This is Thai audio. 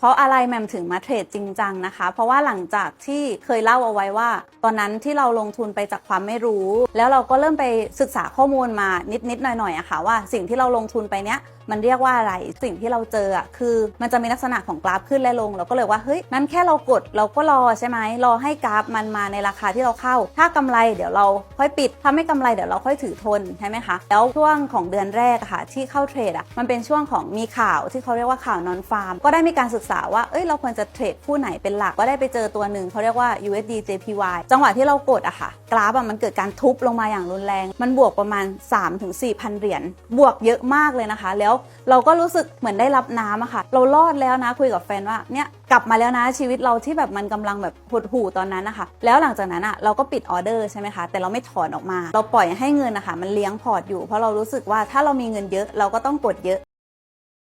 เพราะอะไรแหมมถึงมาเทรดจริงจังนะคะ เพราะว่าหลังจากที่เคยเล่าเอาไว้ว่า ตอนนั้นที่เราลงทุนไปจากความไม่รู้ แล้วเราก็เริ่มไปศึกษาข้อมูลมานิดๆหน่อยๆอะค่ะว่าสิ่งที่เราลงทุนไปเนี้ยมันเรียกว่าอะไรสิ่งที่เราเจออะคือ มันจะมีลักษณะของกราฟขึ้นและลง เราก็เลยว่าเฮ้ยนั้นแค่เรากดเราก็รอใช่ไหมรอให้กราฟมันมาในราคาที่เราเข้า ถ้ากำไรเดี๋ยวเราค่อยปิด ถ้าไม่กำไรเดี๋ยวเราค่อยถือทนใช่ไหมคะแล้วช่วงของเดือนแรกค่ะที่เข้าเทรดอะมันเป็นช่วงของมีข่าวที่เขาเรียกว่าข่าวนอนฟาร์มก็ได้มีการศึกษาว่า เอ้ย เราควรจะเทรดคู่ไหนเป็นหลัก ก็ได้ไปเจอตัวหนึ่งเขาเรียกว่า USD JPY จังหวะที่เรากดอะค่ะ กราฟอะมันเกิดการทุบลงมาอย่างรุนแรง มันบวกประมาณ 3-4,000เหรียญ บวกเยอะมากเลยนะคะ แล้วเราก็รู้สึกเหมือนได้รับน้ำอะค่ะ เรารอดแล้วนะ คุยกับแฟนว่า เนี่ย กลับมาแล้วนะชีวิตเราที่แบบมันกำลังแบบหดหู่ตอนนั้นนะคะ แล้วหลังจากนั้นอะเราก็ปิดออเดอร์ใช่ไหมคะ แต่เราไม่ถอนออกมา เราปล่อยให้เงินนะคะมันเลี้ยงพอร์ตอยู่ เพราะเรารู้สึกว่าถ้าเรามีเงินเยอะเราก็ต้องกดเยอะ